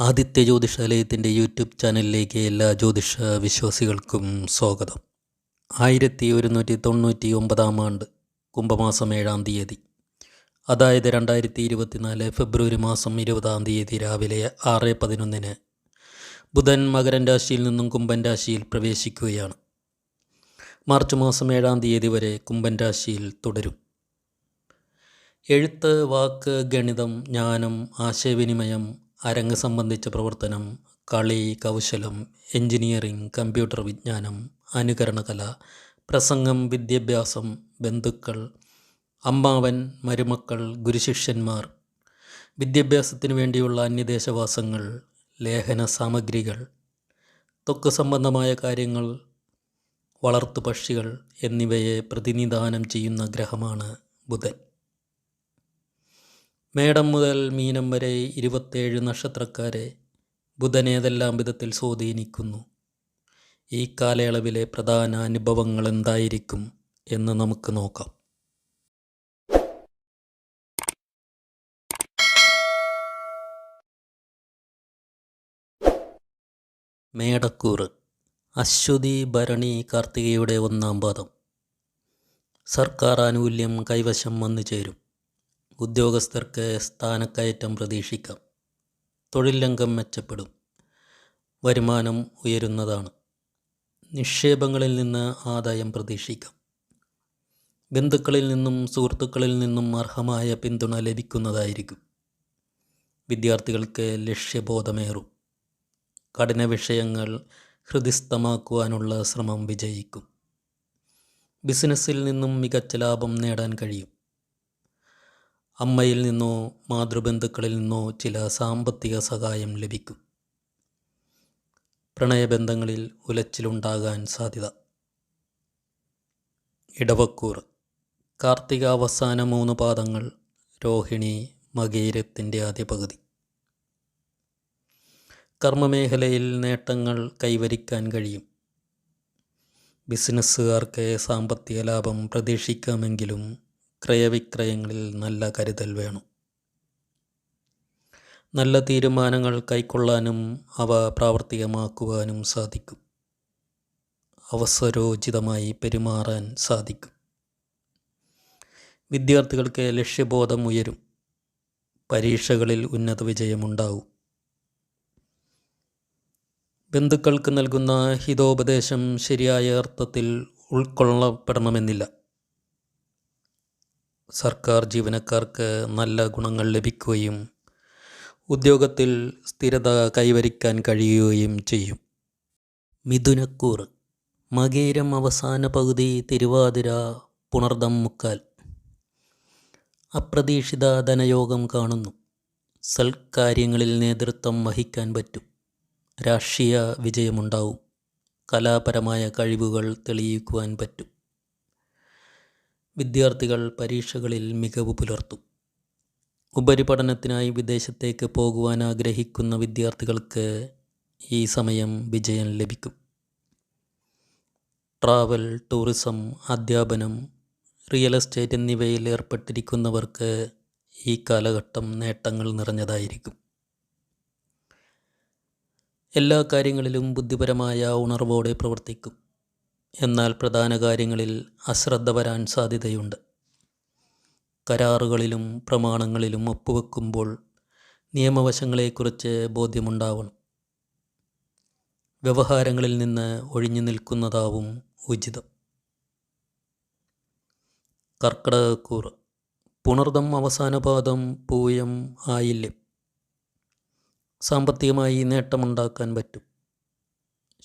Aditya ജ്യോതിഷാലയത്തിന്റെ YouTube ചാനലിലേക്ക് എല്ലാ ജ്യോതിഷ വിശ്വാസികൾക്കും സ്വാഗതം. ആയിരത്തി ഒരുന്നൂറ്റി തൊണ്ണൂറ്റി ഒമ്പതാം ആണ്ട് കുംഭമാസം ഏഴാം തീയതി. അതായത് രണ്ടായിരത്തി ഇരുപത്തിനാല് ഫെബ്രുവരി മാസം ഇരുപതാം തീയതി രാവിലെ ആറ് പതിനൊന്നിന് ബുധൻ മകരൻ രാശിയിൽ നിന്നും കുംഭൻ രാശിയിൽ പ്രവേശിക്കുകയാണ്. മാർച്ച് മാസം ഏഴാം തീയതി വരെ കുംഭൻ രാശിയിൽ തുടരും. എഴുത്ത് വാക്ക് ഗണിതം ജ്ഞാനം ആശയവിനിമയം അരങ്ങ് സംബന്ധിച്ച പ്രവർത്തനം കളി കൗശലം എഞ്ചിനീയറിംഗ് കമ്പ്യൂട്ടർ വിജ്ഞാനം അനുകരണകല പ്രസംഗം വിദ്യാഭ്യാസം ബന്ധുക്കൾ അമ്മാവൻ മരുമക്കൾ ഗുരുശിഷ്യന്മാർ വിദ്യാഭ്യാസത്തിന് വേണ്ടിയുള്ള അന്യദേശവാസങ്ങൾ ലേഖന സാമഗ്രികൾ ത്വക്ക് സംബന്ധമായ കാര്യങ്ങൾ വളർത്തു പക്ഷികൾ എന്നിവയെ പ്രതിനിധാനം ചെയ്യുന്ന ഗ്രഹമാണ് ബുധൻ. മേടം മുതൽ മീനം വരെ ഇരുപത്തേഴ് നക്ഷത്രക്കാരെ ബുധനേതെല്ലാം വിധത്തിൽ സ്വാധീനിക്കുന്നു? ഈ കാലയളവിലെ പ്രധാന അനുഭവങ്ങൾ എന്തായിരിക്കും എന്ന് നമുക്ക് നോക്കാം. മേടക്കൂറ് അശ്വതി ഭരണി കാർത്തികയുടെ ഒന്നാം പാദം. സർക്കാർ ആനുകൂല്യം കൈവശം വന്നു ചേരും ഉദ്യോഗസ്ഥർക്ക് സ്ഥാനക്കയറ്റം പ്രതീക്ഷിക്കാം. തൊഴിൽ രംഗം മെച്ചപ്പെടും. വരുമാനം ഉയരുന്നതാണ്. നിക്ഷേപങ്ങളിൽ നിന്ന് ആദായം പ്രതീക്ഷിക്കാം. ബന്ധുക്കളിൽ നിന്നും സുഹൃത്തുക്കളിൽ നിന്നും അർഹമായ പിന്തുണ ലഭിക്കുന്നതായിരിക്കും. വിദ്യാർത്ഥികൾക്ക് ലക്ഷ്യബോധമേറും. കഠിന വിഷയങ്ങൾ ഹൃദിസ്ഥമാക്കുവാനുള്ള ശ്രമം വിജയിക്കും. ബിസിനസ്സിൽ നിന്നും മികച്ച ലാഭം നേടാൻ കഴിയും. അമ്മയിൽ നിന്നോ മാതൃബന്ധുക്കളിൽ നിന്നോ ചില സാമ്പത്തിക സഹായം ലഭിക്കും. പ്രണയബന്ധങ്ങളിൽ ഉലച്ചിലുണ്ടാകാൻ സാധ്യത. ഇടവക്കൂർ. കാർത്തിക അവസാന മൂന്ന് പാദങ്ങൾ രോഹിണി മകീരത്തിന്റെ ആദ്യ പകുതി. കർമ്മമേഖലയിൽ നേട്ടങ്ങൾ കൈവരിക്കാൻ കഴിയും. ബിസിനസ്സുകാർക്ക് സാമ്പത്തിക ലാഭം പ്രതീക്ഷിക്കാമെങ്കിലും ക്രയവിക്രയങ്ങളിൽ നല്ല കരുതൽ വേണം. നല്ല തീരുമാനങ്ങൾ കൈക്കൊള്ളാനും അവ പ്രാവർത്തികമാക്കുവാനും സാധിക്കും. അവസരോചിതമായി പെരുമാറാൻ സാധിക്കും. വിദ്യാർത്ഥികൾക്ക് ലക്ഷ്യബോധം ഉയരും. പരീക്ഷകളിൽ ഉന്നത വിജയമുണ്ടാവും. ബന്ധുക്കൾക്ക് നൽകുന്ന ഹിതോപദേശം ശരിയായ അർത്ഥത്തിൽ ഉൾക്കൊള്ളപ്പെടണമെന്നില്ല. സർക്കാർ ജീവനക്കാർക്ക് നല്ല ഗുണങ്ങൾ ലഭിക്കുകയും ഉദ്യോഗത്തിൽ സ്ഥിരത കൈവരിക്കാൻ കഴിയുകയും ചെയ്യും. മിഥുനക്കൂർ മകേരം അവസാന പകുതി തിരുവാതിര പുണർദം മുക്കാൽ. അപ്രതീക്ഷിത ധനയോഗം കാണുന്നു. സൽക്കാര്യങ്ങളിൽ നേതൃത്വം വഹിക്കാൻ പറ്റും. രാഷ്ട്രീയ വിജയമുണ്ടാവും. കലാപരമായ കഴിവുകൾ തെളിയിക്കുവാൻ പറ്റും. വിദ്യാർത്ഥികൾ പരീക്ഷകളിൽ മികവ് പുലർത്തും. ഉപരിപഠനത്തിനായി വിദേശത്തേക്ക് പോകുവാൻ ആഗ്രഹിക്കുന്ന വിദ്യാർത്ഥികൾക്ക് ഈ സമയം വിജയം ലഭിക്കും. ട്രാവൽ ടൂറിസം അധ്യാപനം റിയൽ എസ്റ്റേറ്റ് എന്നിവയിൽ ഏർപ്പെട്ടിരിക്കുന്നവർക്ക് ഈ കാലഘട്ടം നേട്ടങ്ങൾ നിറഞ്ഞതായിരിക്കും. എല്ലാ കാര്യങ്ങളിലും ബുദ്ധിപരമായ ഉണർവോടെ പ്രവർത്തിക്കും. എന്നാൽ പ്രധാന കാര്യങ്ങളിൽ അശ്രദ്ധ വരാൻ സാധ്യതയുണ്ട്. കരാറുകളിലും പ്രമാണങ്ങളിലും ഒപ്പുവെക്കുമ്പോൾ നിയമവശങ്ങളെക്കുറിച്ച് ബോധ്യമുണ്ടാവണം. വ്യവഹാരങ്ങളിൽ നിന്ന് ഒഴിഞ്ഞു നിൽക്കുന്നതാവും ഉചിതം. കർക്കിടകക്കൂർ. പുണർദം അവസാനപാദം പൂയം ആയില്യം. സാമ്പത്തികമായി നേട്ടമുണ്ടാക്കാൻ പറ്റും.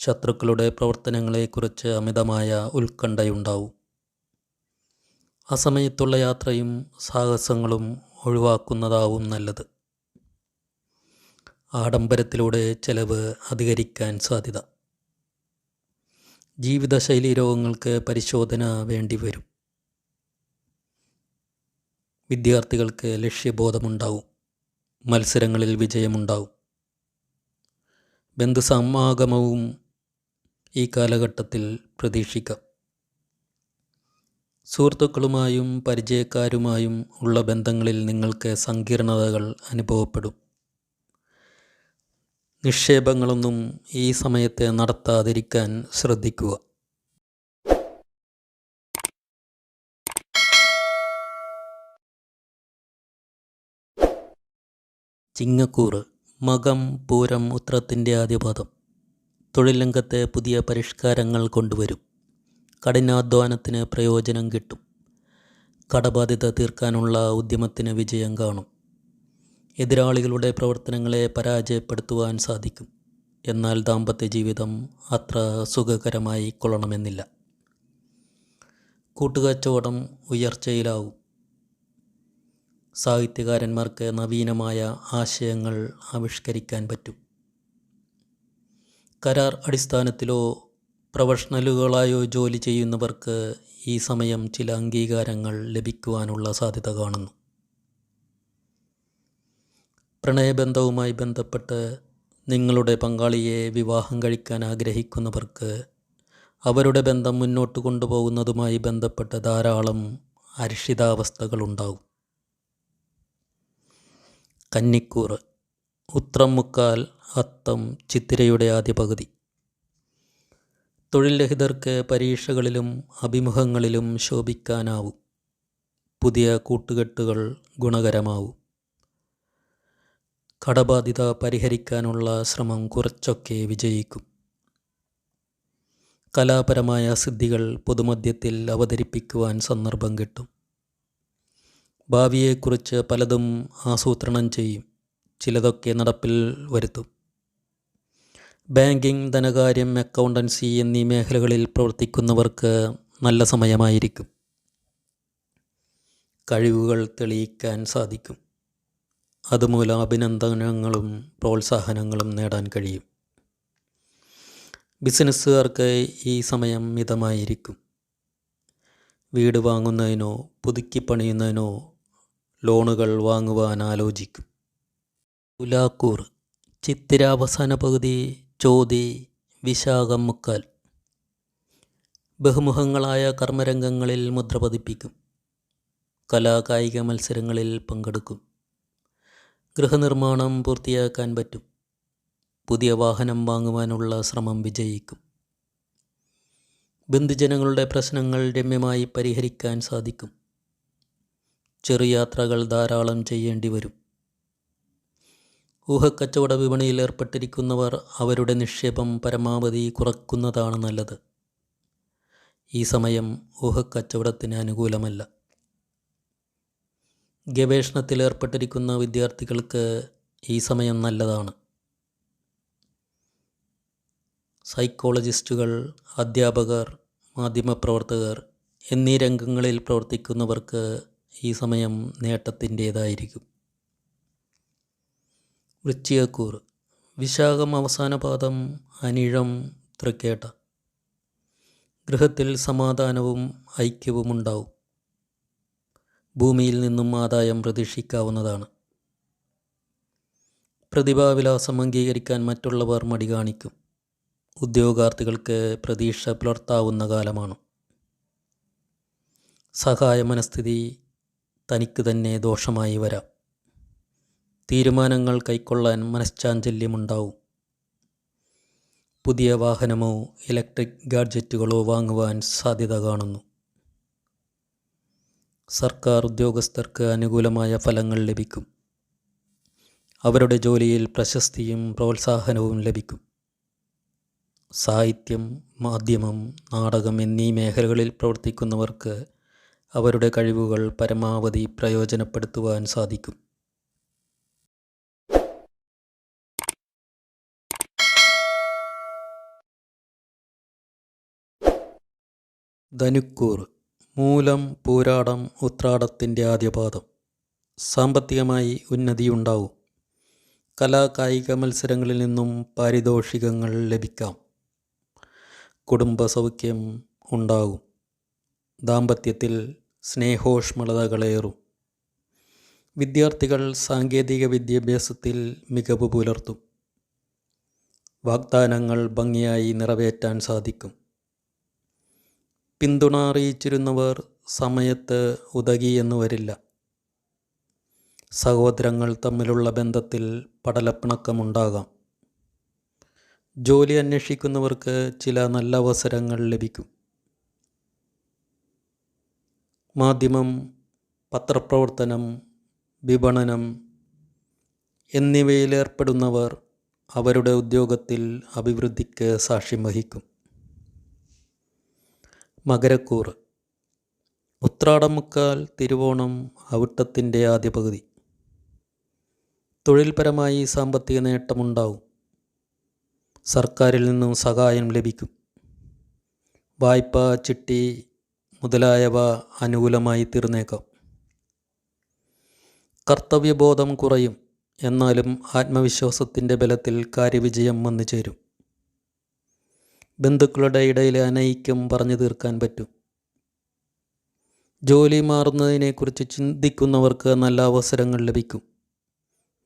ശത്രുക്കളുടെ പ്രവർത്തനങ്ങളെക്കുറിച്ച് അമിതമായ ഉത്കണ്ഠയുണ്ടാവും. ആ സമയത്തുള്ള യാത്രയും സാഹസങ്ങളും ഒഴിവാക്കുന്നതാവും നല്ലത്. ആഡംബരത്തിലൂടെ ചെലവ് അധികരിക്കാൻ സാധ്യത. ജീവിതശൈലി രോഗങ്ങൾക്ക് പരിശോധന വേണ്ടിവരും. വിദ്യാർത്ഥികൾക്ക് ലക്ഷ്യബോധമുണ്ടാവും. മത്സരങ്ങളിൽ വിജയമുണ്ടാവും. ബന്ധുസമാഗമവും ഈ കാലഘട്ടത്തിൽ പ്രതീക്ഷിക്കാം. സുഹൃത്തുക്കളുമായും പരിചയക്കാരുമായും ഉള്ള ബന്ധങ്ങളിൽ നിങ്ങൾക്ക് സങ്കീർണതകൾ അനുഭവപ്പെടും. നിക്ഷേപങ്ങളൊന്നും ഈ സമയത്ത് നടത്താതിരിക്കാൻ ശ്രദ്ധിക്കുക. ചിങ്ങക്കൂറ് മകം പൂരം ഉത്രത്തിന്റെ ആദ്യപാദം. തൊഴിൽ രംഗത്തെ പുതിയ പരിഷ്കാരങ്ങൾ കൊണ്ടുവരും. കഠിനാധ്വാനത്തിന് പ്രയോജനം കിട്ടും. കടബാധ്യത തീർക്കാനുള്ള ഉദ്യമത്തിന് വിജയം കാണും. എതിരാളികളുടെ പ്രവർത്തനങ്ങളെ പരാജയപ്പെടുത്തുവാൻ സാധിക്കും. എന്നാൽ ദാമ്പത്യ ജീവിതം അത്ര സുഖകരമായി കൊള്ളണമെന്നില്ല. കൂട്ടുകച്ചവടം ഉയർച്ചയിലാവും. സാഹിത്യകാരന്മാർക്ക് നവീനമായ ആശയങ്ങൾ ആവിഷ്കരിക്കാൻ പറ്റും. കരാർ അടിസ്ഥാനത്തിലോ പ്രൊഫഷണലുകളായോ ജോലി ചെയ്യുന്നവർക്ക് ഈ സമയം ചില അംഗീകാരങ്ങൾ ലഭിക്കുവാനുള്ള സാധ്യത കാണുന്നു. പ്രണയബന്ധവുമായി ബന്ധപ്പെട്ട് നിങ്ങളുടെ പങ്കാളിയെ വിവാഹം കഴിക്കാൻ ആഗ്രഹിക്കുന്നവർക്ക് അവരുടെ ബന്ധം മുന്നോട്ട് കൊണ്ടുപോകുന്നതുമായി ബന്ധപ്പെട്ട് ധാരാളം അരിഷിതാവസ്ഥകളുണ്ടാവും കന്നിക്കൂറ് ഉത്രം മുക്കാൽ അത്തം ചിത്തിരയുടെ ആദ്യ പകുതി തൊഴിൽ രഹിതർക്ക് പരീക്ഷകളിലും അഭിമുഖങ്ങളിലും ശോഭിക്കാനാവും. പുതിയ കൂട്ടുകെട്ടുകൾ ഗുണകരമാവും. കടബാധ്യത പരിഹരിക്കാനുള്ള ശ്രമം കുറച്ചൊക്കെ വിജയിക്കും. കലാപരമായ സിദ്ധികൾ പൊതുമധ്യത്തിൽ അവതരിപ്പിക്കുവാൻ സന്ദർഭം കിട്ടും. ഭാവിയെക്കുറിച്ച് പലതും ആസൂത്രണം ചെയ്യും. ചിലതൊക്കെ നടപ്പിൽ വരുത്തും. ബാങ്കിംഗ് ധനകാര്യം അക്കൗണ്ടൻസി എന്നീ മേഖലകളിൽ പ്രവർത്തിക്കുന്നവർക്ക് നല്ല സമയമായിരിക്കും. കഴിവുകൾ തെളിയിക്കാൻ സാധിക്കും. അതുമൂലം അഭിനന്ദനങ്ങളും പ്രോത്സാഹനങ്ങളും നേടാൻ കഴിയും. ബിസിനസ്സുകാർക്ക് ഈ സമയം മിതമായിരിക്കും. വീട് വാങ്ങുന്നതിനോ പുതുക്കി പണിയുന്നതിനോ ലോണുകൾ വാങ്ങുവാൻ ആലോചിക്കും. തുലാക്കൂർ ചിത്തിര അവസാന പകുതി ചോതി വിശാഖം മുക്കാൽ. ബഹുമുഖങ്ങളായ കർമ്മരംഗങ്ങളിൽ മുദ്ര പതിപ്പിക്കും. കലാകായിക മത്സരങ്ങളിൽ പങ്കെടുക്കും. ഗൃഹനിർമ്മാണം പൂർത്തിയാക്കാൻ പറ്റും. പുതിയ വാഹനം വാങ്ങുവാനുള്ള ശ്രമം വിജയിക്കും. ബന്ധുജനങ്ങളുടെ പ്രശ്നങ്ങൾ രമ്യമായി പരിഹരിക്കാൻ സാധിക്കും. ചെറുയാത്രകൾ ധാരാളം ചെയ്യേണ്ടി വരും. ഊഹക്കച്ചവട വിപണിയിൽ ഏർപ്പെട്ടിരിക്കുന്നവർ അവരുടെ നിക്ഷേപം പരമാവധി കുറക്കുന്നതാണ് നല്ലത്. ഈ സമയം ഊഹക്കച്ചവടത്തിന് അനുകൂലമല്ല. ഗവേഷണത്തിൽ ഏർപ്പെട്ടിരിക്കുന്ന വിദ്യാർത്ഥികൾക്ക് ഈ സമയം നല്ലതാണ്. സൈക്കോളജിസ്റ്റുകൾ അധ്യാപകർ മാധ്യമപ്രവർത്തകർ എന്നീ രംഗങ്ങളിൽ പ്രവർത്തിക്കുന്നവർക്ക് ഈ സമയം നേട്ടത്തിന്റേതായിരിക്കും. വൃശ്ചികക്കൂർ വിശാഖം അവസാന പാദം അനിഴം തൃക്കേട്ട. ഗൃഹത്തിൽ സമാധാനവും ഐക്യവും ഉണ്ടാവും ഭൂമിയിൽ നിന്നും ആദായം പ്രതീക്ഷിക്കാവുന്നതാണ്. പ്രതിഭാവിലാസം അംഗീകരിക്കാൻ മറ്റുള്ളവർ മടി കാണിക്കും. ഉദ്യോഗാർത്ഥികൾക്ക് പ്രതീക്ഷ പുലർത്താവുന്ന കാലമാണ്. സഹായ മനസ്ഥിതി തനിക്ക് തന്നെ ദോഷമായി വരാം. തീരുമാനങ്ങൾ കൈക്കൊള്ളാൻ മനഃശാഞ്ചല്യമുണ്ടാവും പുതിയ വാഹനമോ ഇലക്ട്രിക് ഗാഡ്ജറ്റുകളോ വാങ്ങുവാൻ സാധ്യത കാണുന്നു. സർക്കാർ ഉദ്യോഗസ്ഥർക്ക് അനുകൂലമായ ഫലങ്ങൾ ലഭിക്കും. അവരുടെ ജോലിയിൽ പ്രശസ്തിയും പ്രോത്സാഹനവും ലഭിക്കും. സാഹിത്യം മാധ്യമം നാടകം എന്നീ മേഖലകളിൽ പ്രവർത്തിക്കുന്നവർക്ക് അവരുടെ കഴിവുകൾ പരമാവധി പ്രയോജനപ്പെടുത്തുവാൻ സാധിക്കും. ധനുക്കൂർ മൂലം പൂരാടം ഉത്രാടത്തിന്റെ ആദ്യപാദം. സാമ്പത്തികമായി ഉന്നതിയുണ്ടാവും. കലാകായിക മത്സരങ്ങളിൽ നിന്നും പാരിതോഷികങ്ങൾ ലഭിക്കാം. കുടുംബസൗഖ്യം ഉണ്ടാകും. ദാമ്പത്യത്തിൽ സ്നേഹോഷ്മളതകളേറും. വിദ്യാർത്ഥികൾ സാങ്കേതിക വിദ്യാഭ്യാസത്തിൽ മികവ് പുലർത്തും. വാഗ്ദാനങ്ങൾ ഭംഗിയായി നിറവേറ്റാൻ സാധിക്കും. പിന്തുണ അറിയിച്ചിരുന്നവർ സമയത്ത് ഉതകിയെന്ന് വരില്ല സഹോദരങ്ങൾ തമ്മിലുള്ള ബന്ധത്തിൽ പടലപ്പിണക്കമുണ്ടാകാം. ജോലി അന്വേഷിക്കുന്നവർക്ക് ചില നല്ല അവസരങ്ങൾ ലഭിക്കും. മാധ്യമം പത്രപ്രവർത്തനം വിപണനം എന്നിവയിലേർപ്പെടുന്നവർ അവരുടെ ഉദ്യോഗത്തിൽ അഭിവൃദ്ധിക്ക് സാക്ഷ്യം വഹിക്കും. മകരക്കൂറ് ഉത്രാടമുക്കാൽ തിരുവോണം അവിട്ടത്തിന്റെ ആദ്യ പകുതി തൊഴിൽപരമായി സാമ്പത്തിക നേട്ടമുണ്ടാവും. സർക്കാരിൽ നിന്നും സഹായം ലഭിക്കും. വായ്പ ചിട്ടി മുതലായവ അനുകൂലമായി തീർന്നേക്കാം. കർത്തവ്യബോധം കുറയും. എന്നാലും ആത്മവിശ്വാസത്തിന്റെ ബലത്തിൽ കാര്യവിജയം വന്നു ചേരും ബന്ധുക്കളുടെ ഇടയിൽ അനൈക്യം പറഞ്ഞു തീർക്കാൻ പറ്റും. ജോലി മാറുന്നതിനെക്കുറിച്ച് ചിന്തിക്കുന്നവർക്ക് നല്ല അവസരങ്ങൾ ലഭിക്കും.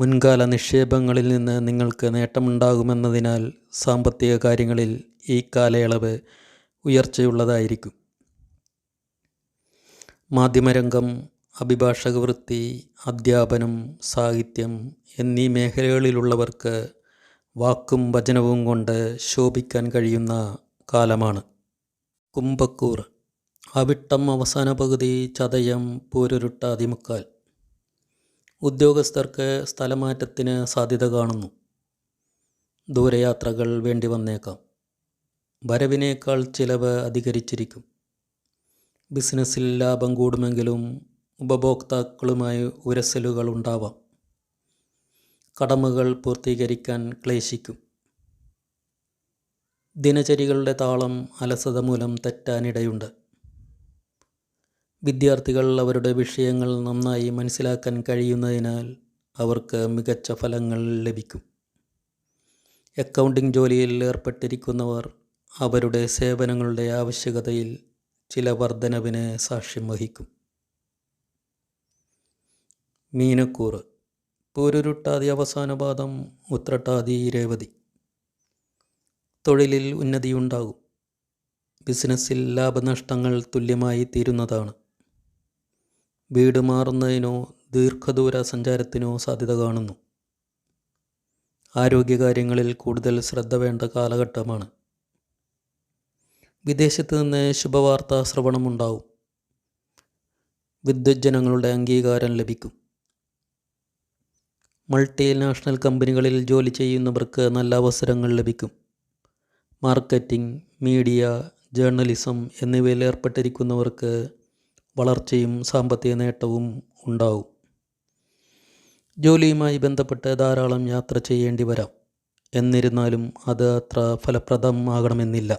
മുൻകാല നിക്ഷേപങ്ങളിൽ നിന്ന് നിങ്ങൾക്ക് നേട്ടമുണ്ടാകുമെന്നതിനാൽ സാമ്പത്തിക കാര്യങ്ങളിൽ ഈ കാലയളവ് ഉയർച്ചയുള്ളതായിരിക്കും. മാധ്യമരംഗം അഭിഭാഷക വൃത്തി അധ്യാപനം സാഹിത്യം എന്നീ മേഖലകളിലുള്ളവർക്ക് വാക്കും വചനവും കൊണ്ട് ശോഭിക്കാൻ കഴിയുന്ന കാലമാണ്. കുംഭക്കൂർ അവിട്ടം അവസാന പകുതി ചതയം പൂരുരുട്ടാതിമുക്കാൽ. ഉദ്യോഗസ്ഥർക്ക് സ്ഥലമാറ്റത്തിന് സാധ്യത കാണുന്നു. ദൂരയാത്രകൾ വേണ്ടി വന്നേക്കാം. വരവിനേക്കാൾ ചിലവ് അധികരിച്ചിരിക്കും. ബിസിനസ്സിൽ ലാഭം കൂടുമെങ്കിലും ഉപഭോക്താക്കളുമായി ഉരസലുകൾ ഉണ്ടാവാം. കടമകൾ പൂർത്തീകരിക്കാൻ ക്ലേശിക്കും. ദിനചര്യകളുടെ താളം അലസത മൂലം തെറ്റാനിടയുണ്ട്. വിദ്യാർത്ഥികൾ അവരുടെ വിഷയങ്ങൾ നന്നായി മനസ്സിലാക്കാൻ കഴിയുന്നതിനാൽ അവർക്ക് മികച്ച ഫലങ്ങൾ ലഭിക്കും. അക്കൗണ്ടിംഗ് ജോലിയിൽ ഏർപ്പെട്ടിരിക്കുന്നവർ അവരുടെ സേവനങ്ങളുടെ ആവശ്യകതയിൽ ചില വർധനവിന് സാക്ഷ്യം വഹിക്കും. മീനക്കൂറ് പൂരുരുട്ടാതി അവസാന പാദം ഉത്രട്ടാതി രേവതി. തൊഴിലിൽ ഉന്നതിയുണ്ടാകും. ബിസിനസ്സിൽ ലാഭനഷ്ടങ്ങൾ തുല്യമായി തീരുന്നതാണ്. വീട് മാറുന്നതിനോ ദീർഘദൂര സഞ്ചാരത്തിനോ സാധ്യത കാണുന്നു. ആരോഗ്യകാര്യങ്ങളിൽ കൂടുതൽ ശ്രദ്ധ വേണ്ട കാലഘട്ടമാണ്. വിദേശത്ത് നിന്ന് ശുഭവാർത്താ ശ്രവണമുണ്ടാവും. വിദ്വജ്ജനങ്ങളുടെ അംഗീകാരം ലഭിക്കും. മൾട്ടിനാഷണൽ കമ്പനികളിൽ ജോലി ചെയ്യുന്നവർക്ക് നല്ല അവസരങ്ങൾ ലഭിക്കും. മാർക്കറ്റിംഗ് മീഡിയ ജേർണലിസം എന്നിവയിൽ ഏർപ്പെട്ടിരിക്കുന്നവർക്ക് വളർച്ചയും സാമ്പത്തിക നേട്ടവും ഉണ്ടാവും. ജോലിയുമായി ബന്ധപ്പെട്ട് ധാരാളം യാത്ര ചെയ്യേണ്ടി വരാം. എന്നിരുന്നാലും അത് അത്ര ഫലപ്രദമാകണമെന്നില്ല.